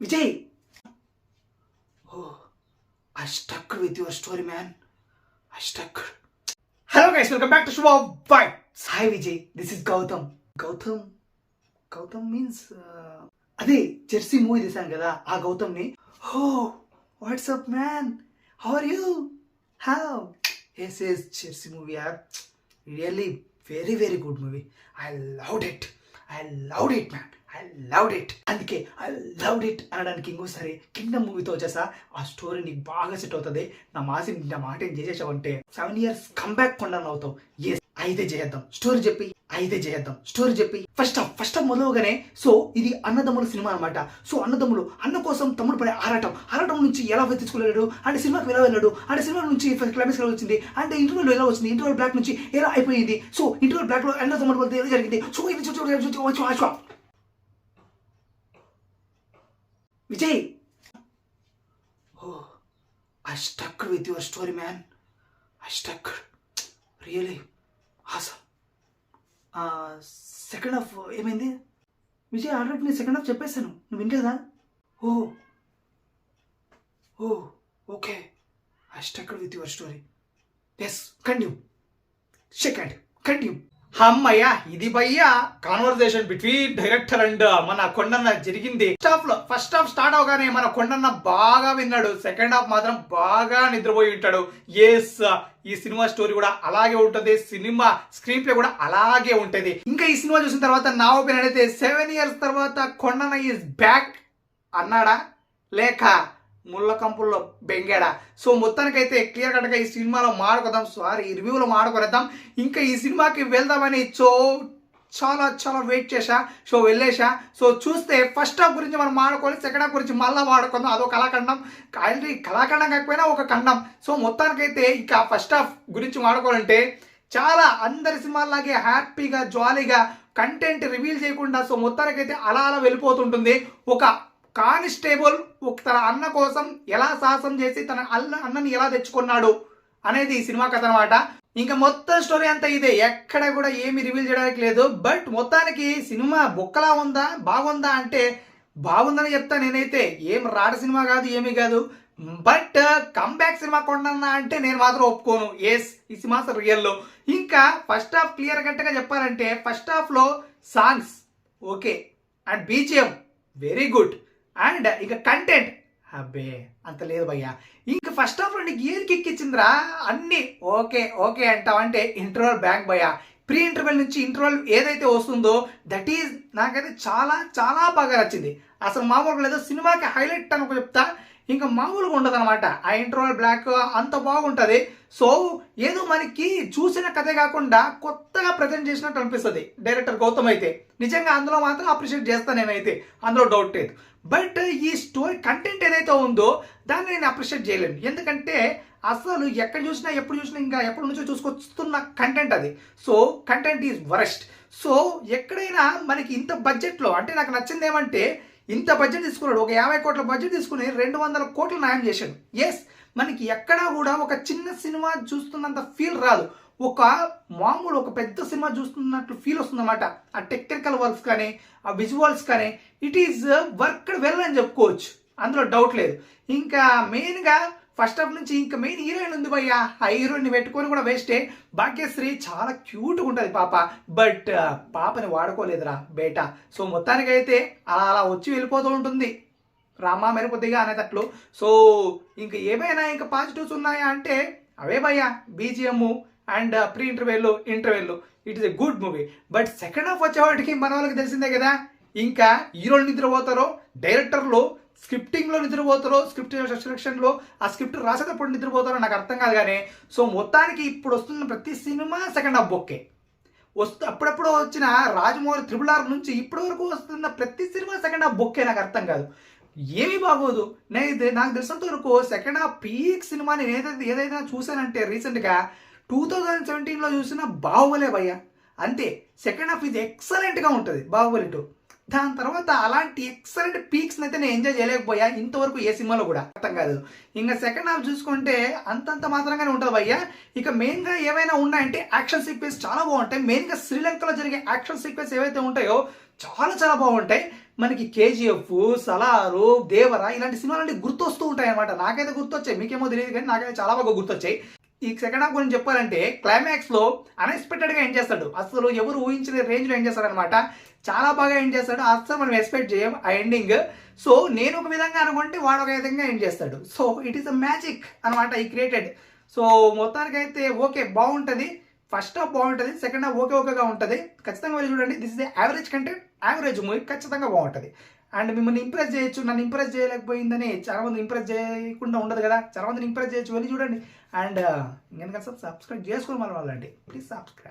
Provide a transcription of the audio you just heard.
Vijay! Oh I stuck with your story man I stuck hello guys welcome back to Shubha boy Sai Vijay this is Gautam Gautam Gautam means అదే Jersey movie తీసాం కదా ఆ గౌతమ్ని ఓ what's up man how are you how yes yes Jersey movie are really very very good movie I loved it I loved it man I loved it అందుకే I loved it అనడానికి ఇంకోసారి Kingdom మూవీతో వచ్చేసా. ఆ story నీకు బాగా set అవుతుంది. నా మాసి నా మాట ఏం చేసేసావంటే సెవెన్ ఇయర్స్ కంబ్యాక్ కొండను అవుతావు ఎస్ అయితే చేద్దాం స్టోరీ చెప్పి అయితే చేద్దాం స్టోరీ చెప్పి ఫస్ట్ ఆఫ్ ఫస్ట్ ఆఫ్ మొదలుగానే సో ఇది అన్నదమ్ముల సినిమా అనమాట సో అన్నదమ్ములు అన్న కోసం తమ్ముడు పడే ఆరాటం. ఆరాటం నుంచి ఎలా వెతుకులేడు అంటే సినిమాకి ఎలా వెళ్ళాడు? అంటే సినిమా నుంచి క్లైమాక్స్ ఎలా వచ్చింది? అంటే ఇంటర్వ్యూలో ఎలా వచ్చింది? ఇంటర్వ్యూ బ్లాక్ నుంచి ఎలా అయిపోయింది? సో ఇంటర్వ్యూ బ్లాక్లో అన్న తమ్ముడు ఎలా జరిగింది? సో ఇది చూ- చూ- చూ- చూ- చూ- చూ- Vijay! Oh I stuck with your story man I stuck really awesome second half ఏమైంది? విజయ్ ఆల్రెడీ నేను సెకండ్ హాఫ్ చెప్పేశాను. నువ్వు వినలేదా? Oh oh okay. I stuck with your story yes continue second continue అమ్మయ్య ఇది భయ్యా. కాన్వర్సేషన్ బిట్వీన్ డైరెక్టర్ అండ్ మన కొండన్న జరిగింది. ఫస్ట్ హాఫ్లో ఫస్ట్ హాఫ్ స్టార్ట్ అవగానే మన కొండన్న బాగా విన్నాడు. సెకండ్ హాఫ్ మాత్రం బాగా నిద్రపోయి ఉంటాడు. ఎస్ uh, ఈ సినిమా స్టోరీ కూడా అలాగే ఉంటుంది. సినిమా స్క్రీన్ ప్లే కూడా అలాగే ఉంటుంది. ఇంకా ఈ సినిమా చూసిన తర్వాత నా ఒపీనియన్ అయితే సెవెన్ ఇయర్స్ తర్వాత కొండన్న ఈజ్ బ్యాక్ అన్నాడా? లేక ముళ్ళ కంపుల్లో సో మొత్తానికైతే క్లియర్ కట్గా ఈ సినిమాలో మాడుకొద్దాం. సారీ ఈ రివ్యూలో మాడుకొద్దాం ఇంకా ఈ సినిమాకి వెళ్దామని సో చాలా చాలా వెయిట్ చేశా. సో వెళ్ళేసా సో చూస్తే ఫస్ట్ హాఫ్ గురించి మనం మాడుకోవాలి సెకండ్ హాఫ్ గురించి మళ్ళీ వాడుకుందాం అదో కళాఖండం. ఆల్రెడీ కళాఖండం కాకపోయినా ఒక ఖండం. సో మొత్తానికైతే ఇక ఫస్ట్ హాఫ్ గురించి మాడుకోవాలంటే చాలా అందరి సినిమాలాగే హ్యాపీగా జాలీగా కంటెంట్ రివీల్ చేయకుండా సో మొత్తానికైతే అలా అలా వెళ్ళిపోతుంటుంది. ఒక కానిస్టేబుల్ ఒక తన అన్న కోసం ఎలా సాహసం చేసి తన అన్న అన్నని ఎలా తెచ్చుకున్నాడు అనేది ఈ సినిమా కథ అనమాట ఇంకా మొత్తం స్టోరీ అంతా ఇదే. ఎక్కడ కూడా ఏమి రివీల్ చేయడానికి లేదు. బట్ మొత్తానికి సినిమా బొక్కలా ఉందా? బాగుందా అంటే బాగుందని చెప్తా నేనైతే. ఏం రాడ సినిమా కాదు ఏమీ కాదు. బట్ కమ్బ్యాక్ సినిమా కొండన్నా అంటే నేను మాత్రం ఒప్పుకోను. ఎస్ ఈ సినిమా రియల్లో ఇంకా ఫస్ట్ హాఫ్ క్లియర్ కట్గా చెప్పాలంటే ఫస్ట్ హాఫ్లో songs okay and BGM very good and ఇక కంటెంట్ అబ్బే అంత లేదు భయ్యా. ఇంక ఫస్ట్ ఆఫ్ రెండు గేర్కి ఎక్కించిందిరా. అన్ని ఓకే ఓకే అంటావంటే ఇంటర్వల్ బ్యాంక్ భయ్యా. ప్రీ ఇంటర్వెల్ నుంచి ఇంటర్వెల్ ఏదైతే వస్తుందో దట్ ఈజ్ నాకైతే చాలా చాలా బాగా నచ్చింది. అసలు మామూలుగా లేదు సినిమాకి హైలైట్ అని ఒక చెప్తా. ఇంకా మామూలుగా ఉండదు అనమాట ఆ ఇంటర్వల్ బ్లాక్ అంత బాగుంటుంది. సో ఏదో మనకి చూసిన కథే కాకుండా కొత్తగా ప్రజెంట్ చేసినట్టు అనిపిస్తుంది. డైరెక్టర్ గౌతమ్ అయితే. నిజంగా అందులో మాత్రం అప్రిషియేట్ చేస్తాను నేనైతే. అందులో డౌట్ లేదు. బట్ ఈ స్టోరీ కంటెంట్ ఏదైతే ఉందో దాన్ని నేను అప్రిషియేట్ చేయలేను. ఎందుకంటే అసలు ఎక్కడ చూసినా ఎప్పుడు చూసినా ఇంకా ఎప్పటి నుంచో చూసుకొస్తున్న కంటెంట్ అది. So content is worst so ఎక్కడైనా మనకి ఇంత బడ్జెట్లో అంటే నాకు నచ్చింది ఏమంటే ఇంత బడ్జెట్ తీసుకున్నాడు. ఒక యాభై కోట్ల బడ్జెట్ తీసుకుని రెండు వందల కోట్లు న్యాయం చేశాడు. ఎస్ మనకి ఎక్కడా కూడా ఒక చిన్న సినిమా చూస్తున్నంత ఫీల్ రాదు. ఒక మామూలు ఒక పెద్ద సినిమా చూస్తున్నట్లు ఫీల్ వస్తుందన్నమాట. ఆ టెక్నికల్ వర్క్స్ కానీ ఆ విజువల్స్ కానీ ఇట్ ఈస్ వర్క్ వెల్ అని చెప్పుకోవచ్చు. అందులో డౌట్ లేదు. ఇంకా మెయిన్గా ఫస్ట్ హాఫ్ నుంచి ఇంకా మెయిన్ హీరోయిన్ ఉంది భయ్యా. ఆ హీరోయిన్ పెట్టుకొని కూడా వేస్టే భాగ్యశ్రీ చాలా క్యూట్గా ఉంటుంది పాప. బట్ పాపని వాడుకోలేదురా బేట. సో మొత్తానికైతే అలా అలా వచ్చి వెళ్ళిపోతూ ఉంటుంది. రామా మెరుపుద్దిగా అనేటట్లు. సో ఇంకా ఏమైనా ఇంకా పాజిటివ్స్ ఉన్నాయా అంటే అవే భయ్యా. BGM and pre interval interval it is a good movie but second half వచ్చేవాటికి మన వాళ్ళకి తెలిసిందే కదా. ఇంకా హీరోలు నిద్రపోతారో డైరెక్టర్లు స్క్రిప్టింగ్లో నిద్రపోతారో స్క్రిప్ట్ సెలక్షన్లో ఆ స్క్రిప్ట్ రాసేటప్పుడు నిద్రపోతారో నాకు అర్థం కాదు కానీ సో మొత్తానికి ఇప్పుడు వస్తున్న ప్రతి సినిమా సెకండ్ హాఫ్ బొక్కే వస్తు అప్పుడప్పుడు వచ్చిన రాజమౌళి త్రిబుల్ ఆర్ నుంచి ఇప్పటి వరకు వస్తున్న ప్రతి సినిమా సెకండ్ హాఫ్ బొక్కే నాకు అర్థం కాదు. ఏమీ బాగోదు. నేను ఇది- నాకు తెలిసినంత వరకు సెకండ్ హాఫ్ పీక్ సినిమా నేను ఏదైతే ఏదైనా చూసానంటే రీసెంట్గా టూ థౌజండ్ సెవెంటీన్లో చూసిన బాహుబలే భయ్య అంతే. సెకండ్ హాఫ్ ఇది ఎక్సలెంట్గా ఉంటుంది బాహుబలి టూ. దాని తర్వాత అలాంటి ఎక్సలెంట్ పీక్స్ అయితే నేను ఎంజాయ్ చేయలేకపోయా. ఇంతవరకు ఏ సినిమాలో కూడా. అర్థం కాదు. ఇంకా సెకండ్ హాఫ్ చూసుకుంటే అంతంత మాత్రంగానే ఉంటుంది భయ్యా. ఇక మెయిన్గా ఏమైనా ఉన్నాయంటే యాక్షన్ సీక్వెన్స్ చాలా బాగుంటాయి. మెయిన్గా శ్రీలంకలో జరిగే యాక్షన్ సీక్వెన్స్ ఏవైతే ఉంటాయో చాలా చాలా బాగుంటాయి. మనకి కేజీఎఫ్ సలారు దేవరా ఇలాంటి సినిమాలు గుర్తొస్తూ ఉంటాయి అనమాట నాకైతే గుర్తొచ్చాయి. మీకేమో తెలియదు కానీ నాకైతే చాలా బాగా గుర్తొచ్చాయి. ఈ సెకండ్ హాఫ్ గురించి చెప్పాలంటే క్లైమాక్స్లో అన్ఎక్స్పెక్టెడ్గా ఏం చేస్తాడు. అసలు ఎవరు ఊహించిన రేంజ్లో ఏం చేస్తాడు అనమాట చాలా బాగా ఏం చేస్తాడు. అసలు మనం ఎక్స్పెక్ట్ చేయం ఆ ఎండింగ్ సో నేను ఒక విధంగా అనుకుంటే వాడు ఒక విధంగా ఏం చేస్తాడు. So it is a magic అనమాట ఈ క్రియేటెడ్ సో మొత్తానికైతే ఓకే బాగుంటుంది. ఫస్ట్ హాఫ్ బాగుంటుంది సెకండ్ హాఫ్ ఓకే ఓకేగా ఉంటుంది. ఖచ్చితంగా వెళ్ళి చూడండి. This is average content average movie ఖచ్చితంగా బాగుంటుంది. అండ్ మిమ్మల్ని ఇంప్రెస్ చేయొచ్చు. నన్ను ఇంప్రెస్ చేయలేకపోయిందని చాలా మంది ఇంప్రెస్ చేయకుండా ఉండదు కదా. చాలా మందిని ఇంప్రెస్ చేయొచ్చు. వెళ్ళి చూడండి. అండ్ ఇంకా సబ్స్క్రైబ్ చేసుకోవాలి మన వాళ్ళండి ప్లీజ్ సబ్స్క్రైబ్